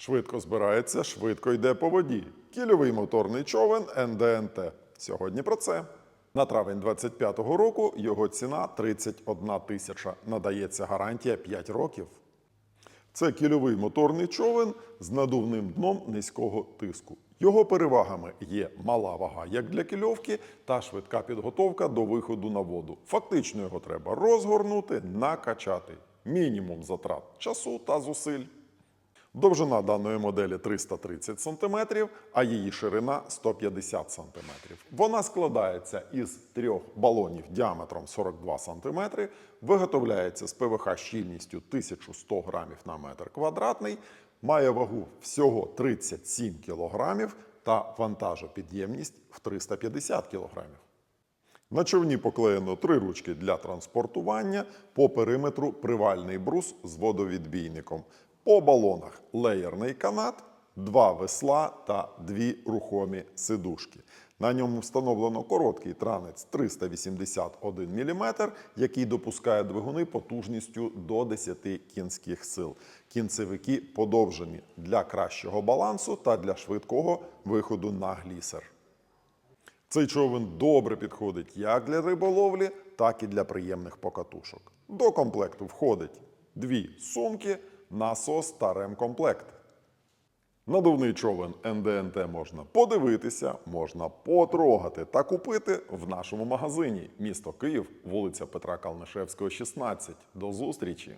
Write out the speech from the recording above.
Швидко збирається, швидко йде по воді. Кільовий моторний човен НДНТ. Сьогодні про це. На травень 25-го року його ціна 31 тисяча. Надається гарантія 5 років. Це кільовий моторний човен з надувним дном низького тиску. Його перевагами є мала вага як для кільовки та швидка підготовка до виходу на воду. Фактично його треба розгорнути, накачати. Мінімум затрат часу та зусиль. Довжина даної моделі 330 см, а її ширина 150 см. Вона складається із трьох балонів діаметром 42 см, виготовляється з ПВХ щільністю 1100 грамів на метр квадратний, має вагу всього 37 кг та вантажопідємність в 350 кг. На човні поклеєно три ручки для транспортування, по периметру привальний брус з водовідбійником. По балонах леєрний канат, два весла та дві рухомі сидушки. На ньому встановлено короткий транець 381 мм, який допускає двигуни потужністю до 10 кінських сил. Кінцевики подовжені для кращого балансу та для швидкого виходу на глісер. Цей човен добре підходить як для риболовлі, так і для приємних покатушок. До комплекту входить дві сумки, насос та ремкомплект. Надувний човен НДНТ можна подивитися, можна потрогати та купити в нашому магазині. Місто Київ, вулиця Петра Калнишевського, 16. До зустрічі!